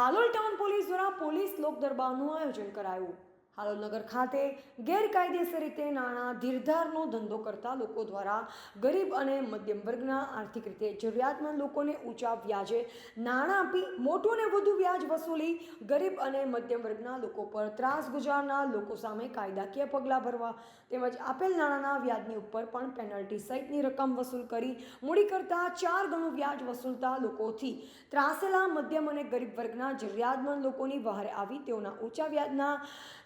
Halol town police દ્વારા police લોક દરબારનું આયોજન કરાયું. હાલોલ નગર ખાતે ગેરકાયદેસર રીતે નાણાં ધીરધારનો ધંધો કરતા લોકો દ્વારા ગરીબ અને મધ્યમ વર્ગના આર્થિક રીતે જરૂરિયાતમંદ લોકોને ઊંચા વ્યાજે નાણાં આપી મોટું ને વધુ વ્યાજ વસૂલી ગરીબ અને મધ્યમ વર્ગના લોકો પર ત્રાસ ગુજારનાર લોકો સામે કાયદાકીય પગલાં ભરવા તેમજ આપેલ નાણાંના વ્યાજની ઉપર પણ પેનલ્ટી સહિતની રકમ વસૂલ કરી મૂડી કરતાં ચાર ગણું વ્યાજ વસૂલતા લોકોથી ત્રાસેલા મધ્યમ અને ગરીબ વર્ગના જરૂરિયાતમંદ લોકોની વહારે આવી તેઓના ઊંચા વ્યાજના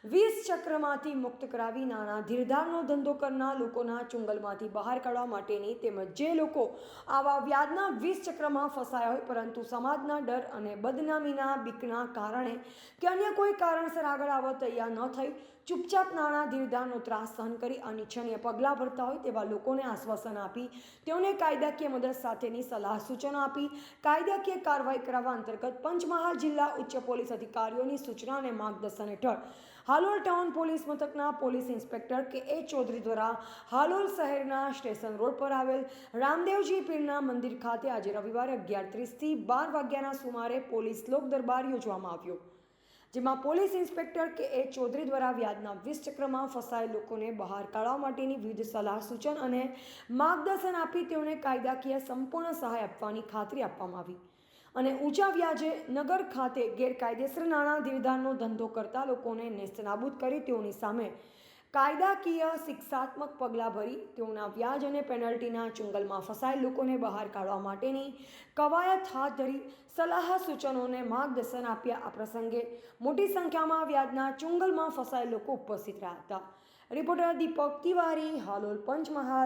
વીસ ચક્રમાંથી મુક્ત કરાવી નાના ધીરધારનો ધંધો કરનાર લોકોના ચુંગલમાંથી બહાર કાઢવા માટેની તેમજ જે લોકો આવા વ્યાજના વીસ ચક્રમાં ફસાયા હોય, પરંતુ સમાજના ડર અને બદનામીના બીકના કારણે કે અન્ય કોઈ કારણસર આગળ આવવા તૈયાર ન થઈ, ચૂપચાપ નાણાં ધીરધારનો ત્રાસ સહન કરી અનિચ્છનીય પગલાં ભરતા હોય તેવા લોકોને આશ્વાસન આપી, તેઓને કાયદાકીય મદદ સાથેની સલાહ સૂચનો આપી, કાયદાકીય કાર્યવાહી કરાવવા અંતર્ગત પંચમહાલ જિલ્લા ઉચ્ચ પોલીસ અધિકારીઓની સૂચના અને માર્ગદર્શન હેઠળ હાલોલ ટાઉન પોલીસ મથકના police inspector K A Chaudhary દ્વારા હાલોલ શહેરના સ્ટેશન રોડ પર આવેલ રામદેવજી પીરના મંદિર ખાતે આજે રવિવારે અગિયાર ત્રીસથી બાર વાગ્યાના સુમારે પોલીસ લોક દરબાર યોજવામાં આવ્યો. જેમાં police inspector K A Chaudhary દ્વારા વ્યાજના વીસ ચક્રમાં ફસાયેલ લોકોને બહાર કાઢવા માટેની વિવિધ સલાહ સૂચન અને માર્ગદર્શન આપી તેઓને કાયદાકીય સંપૂર્ણ સહાય આપવાની ખાતરી આપવામાં આવી. અને ઊંચા વ્યાજે નગર ખાતે ગેરકાયદેસર નાણાં ધીરધારનો ધંધો કરતા લોકોને નેસ્તનાબૂદ કરી તેઓની સામે કાયદાકીય શિક્ષાત્મક પગલાં ભરી તેઓના વ્યાજ અને પેનલ્ટીના ચુંગલમાં ફસાયેલ લોકોને બહાર કાઢવા માટેની કવાયત હાથ ધરી સલાહ સૂચનોને માર્ગદર્શન આપ્યા. આ પ્રસંગે મોટી સંખ્યામાં વ્યાજના ચુંગલમાં ફસાયેલ લોકો ઉપસ્થિત રહ્યા હતા. રિપોર્ટર દીપક તિવારી, હાલોલ પંચમહાલ.